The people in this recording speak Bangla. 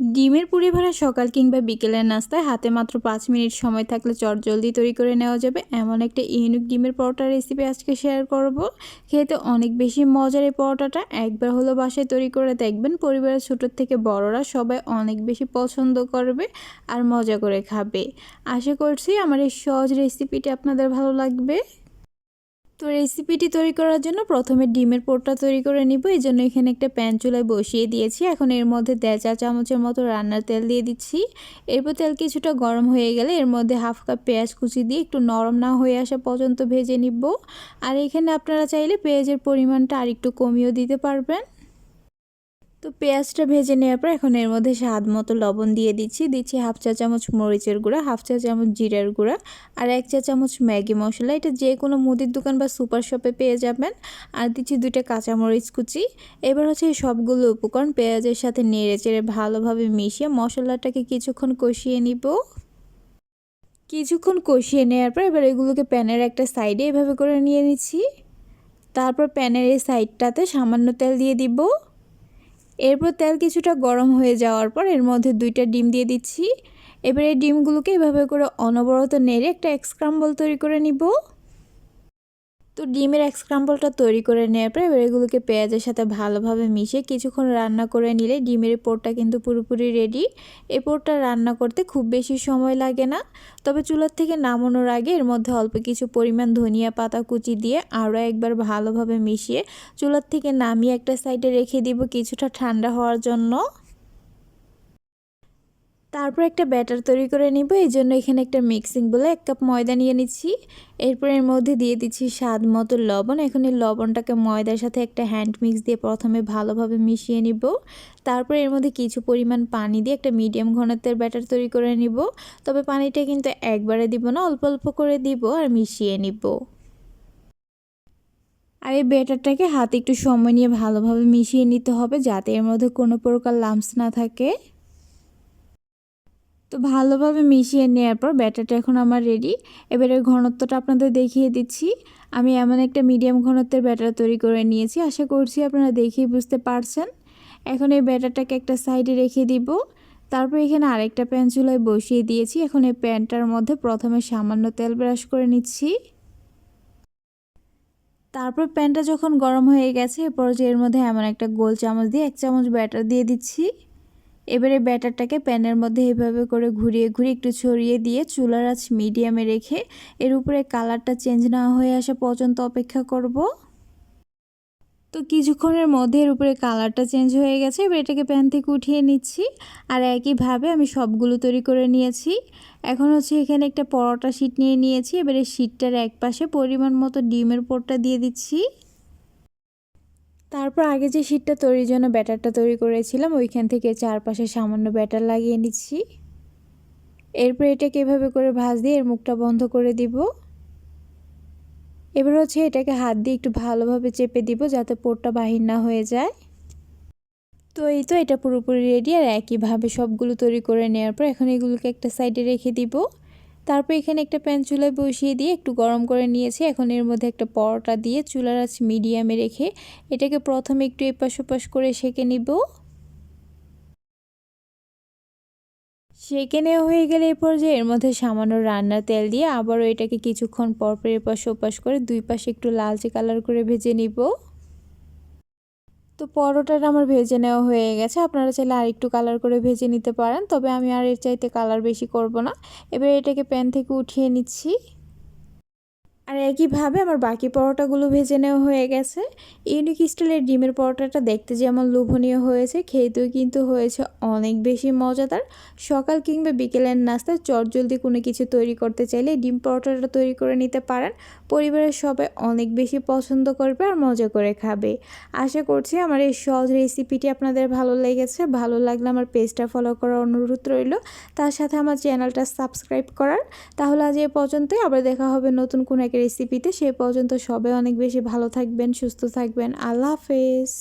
ডিমের পুরি ভরা সকাল কিংবা বিকেলের নাস্তায় হাতে মাত্র পাঁচ মিনিট সময় থাকলে চট জলদি তৈরি করে নেওয়া যাবে। এমন একটা ইউনিক ডিমের পরোটা রেসিপি আজকে শেয়ার করব। খেতে অনেক বেশি মজার এই পরোটাটা। একবার হলো বাসায় তৈরি করে দেখবেন, পরিবারের ছোটোর থেকে বড়রা সবাই অনেক বেশি পছন্দ করবে আর মজা করে খাবে। আশা করছি আমার এই সহজ রেসিপিটি আপনাদের ভালো লাগবে। তো রেসিপিটি তৈরি করার জন্য প্রথমে ডিমের পোরটা তৈরি করে নিব। এই জন্য এখানে একটা প্যান চুলায় বসিয়ে দিয়েছি। এখন এর মধ্যে দেড় চা চামচের মতো রান্নার তেল দিয়ে দিচ্ছি। এরপর তেল কিছুটা গরম হয়ে গেলে এর মধ্যে হাফ কাপ পেঁয়াজ কুচি দিয়ে একটু নরম না হয়ে আসা পর্যন্ত ভেজে নিব। আর এখানে আপনারা চাইলে পেঁয়াজের পরিমাণটা আর একটু কমিয়েও দিতে পারবেন। তো পেঁয়াজটা ভেজে নেওয়ার পর এখন এর মধ্যে স্বাদ মতো লবণ দিয়ে দিচ্ছি। দিচ্ছি হাফ চা চামচ মরিচের গুঁড়া, হাফ চা চামচ জিরার গুঁড়া আর এক চা চামচ ম্যাগি মশলা। এটা যে কোনো মুদির দোকান বা সুপার শপে পেয়ে যাবেন। আর দিচ্ছি দুইটা কাঁচামরিচ কুচি। এবার হচ্ছে এই সবগুলো উপকরণ পেঁয়াজের সাথে নেড়ে চেড়ে ভালোভাবে মিশিয়ে মশলাটাকে কিছুক্ষণ কষিয়ে নিব। কিছুক্ষণ কষিয়ে নেওয়ার পর এবার এগুলোকে প্যানের একটা সাইডে এভাবে করে নিয়ে নিচ্ছি। তারপর প্যানের এই সাইডটাতে সামান্য তেল দিয়ে দিব। এরপর তেল কিছুটা গরম হয়ে যাওয়ার পর এর মধ্যে দুইটা ডিম দিয়ে দিচ্ছি। এবারে ডিমগুলোকে এভাবে করে অনবরত নেড়ে একটা এক্সক্রাম্বল তৈরি করে নিব। তো ডিমের এক স্ক্রাম্বলটা তৈরি করে নেওয়ার পর এবার এগুলোকে পেঁয়াজের সাথে ভালোভাবে মিশিয়ে কিছুক্ষণ রান্না করে নিলে ডিমের পোরটা কিন্তু পুরোপুরি রেডি এই পোরটা রান্না করতে খুব বেশি সময় লাগে না, তবে চুলার থেকে নামানোর আগে এর মধ্যে অল্প কিছু পরিমাণ ধনিয়া পাতা কুচি দিয়ে আরও একবার ভালোভাবে মিশিয়ে চুলার থেকে নামিয়ে একটা সাইডে রেখে দিব কিছুটা ঠান্ডা হওয়ার জন্য। তারপর একটা ব্যাটার তৈরি করে নিব, এই জন্য এখানে একটা মিক্সিং বলে এক কাপ ময়দা নিয়ে নিচ্ছি। এরপর এর মধ্যে দিয়ে দিচ্ছি স্বাদ মতো লবণ। এখন এই লবণটাকে ময়দার সাথে একটা হ্যান্ড মিক্স দিয়ে প্রথমে ভালোভাবে মিশিয়ে নিব। তারপর এর মধ্যে কিছু পরিমাণ পানি দিয়ে একটা মিডিয়াম ঘনত্বের ব্যাটার তৈরি করে নিব। তবে পানিটা কিন্তু একবারে দিব না, অল্প অল্প করে দিব আর মিশিয়ে নিব। আর এই ব্যাটারটাকে হাতে একটু সময় নিয়ে ভালোভাবে মিশিয়ে নিতে হবে, যাতে এর মধ্যে কোনো প্রকার লাম্পস না থাকে। তো ভালোভাবে মিশিয়ে নেওয়ার পর ব্যাটারটা এখন আমার রেডি এবারে ঘনত্বটা আপনাদের দেখিয়ে দিচ্ছি। আমি এমন একটা মিডিয়াম ঘনত্বের ব্যাটার তৈরি করে নিয়েছি। আশা করছি আপনারা দেখেই বুঝতে পারছেন। এখন এই ব্যাটারটাকে একটা সাইডে রেখে দিব। তারপর এখানে আরেকটা প্যান চুলায় বসিয়ে দিয়েছি। এখন এই প্যানটার মধ্যে প্রথমে সামান্য তেল ব্রাশ করে নিচ্ছি। তারপর প্যানটা যখন গরম হয়ে গেছে, এরপর যে এর মধ্যে এমন একটা গোল চামচ দিয়ে এক চামচ ব্যাটার দিয়ে দিচ্ছি। এবারে ব্যাটারটাকে প্যানের মধ্যে এভাবে করে ঘুরিয়ে ঘুরিয়ে একটু ছড়িয়ে দিয়ে চুলার আঁচ মিডিয়ামে রেখে এর উপরে কালারটা চেঞ্জ না হয়ে আসা পর্যন্ত অপেক্ষা করব। তো কিছুক্ষণের মধ্যে এর উপরে কালারটা চেঞ্জ হয়ে গেছে, এবার এটাকে প্যান থেকে উঠিয়ে নিচ্ছি আর একইভাবে আমি সবগুলো তৈরি করে নিয়েছি। এখন হচ্ছে এখানে একটা পরোটা শিট নিয়ে নিয়েছি, এবারে শিটটার এক পাশে পরিমাণ মতো ডিমের পোরটা দিয়ে দিচ্ছি। তারপর আগে যে শীটটা তৈরির জন্য ব্যাটারটা তৈরি করেছিলাম, ওইখান থেকে চারপাশে সামান্য ব্যাটার লাগিয়ে নিচ্ছি। এরপর এটাকে এভাবে করে ভাজ দিয়ে এর মুখটা বন্ধ করে দিব। এবার হচ্ছে এটাকে হাত দিয়ে একটু ভালোভাবে চেপে দিব যাতে পোরটা বাহির না হয়ে যায়। তো এই তো এটা পুরোপুরি রেডি আর একইভাবে সবগুলো তৈরি করে নেওয়ার পর এখন এগুলোকে একটা সাইডে রেখে দিব। তারপর এখানে একটা প্যান চুলায় বসিয়ে দিয়ে একটু গরম করে নিয়েছি। এখন এর মধ্যে একটা পরোটা দিয়ে চুলার আঁচ মিডিয়ামে রেখে এটাকে প্রথমে একটু এপাশ ওপাশ করে সেঁকে নিব। সেঁকে নেওয়া হয়ে গেলে এই পর্যায়ে এর মধ্যে সামান্য রান্নার তেল দিয়ে আবারও এটাকে কিছুক্ষণ পরপর এপাশ ওপাশ করে দুই পাশে একটু লালচে কালার করে ভেজে নিব। তো পরোটাটা আমার ভেজে নেওয়া হয়ে গেছে। আপনারা চাইলে আর একটু কালার করে ভেজে নিতে পারেন। তবে আমি আর এর চাইতে কালার বেশি করব না। এবার এটাকে প্যান থেকে উঠিয়ে নিচ্ছি। আর একইভাবে আমার বাকি পরোটাগুলো ভেজে নেওয়া হয়ে গেছে। ইউনিক স্টাইলের ডিমের পরোটাটা দেখতে যেমন লোভনীয় হয়েছে, খেতেও কিন্তু হয়েছে অনেক বেশি মজাদার। সকাল কিংবা বিকেলের নাস্তায় চটজলদি কোনো কিছু তৈরি করতে চাইলে ডিম পরোটাটা তৈরি করে নিতে পারেন। পরিবারের সবাই অনেক বেশি পছন্দ করবে আর মজা করে খাবে। আশা করছি আমার এই সহজ রেসিপিটি আপনাদের ভালো লেগেছে। ভালো লাগলে আমার পেজটা ফলো করার অনুরোধ রইল। তার সাথে আমার চ্যানেলটা সাবস্ক্রাইব করার। তাহলে আজ এ পর্যন্তই। আবার দেখা হবে নতুন কোনো এক রেসিপিতে সে পর্যন্ত সবাই অনেক বেশি ভালো থাকবেন সুস্থ থাকবেন। আল্লাহ হাফেজ।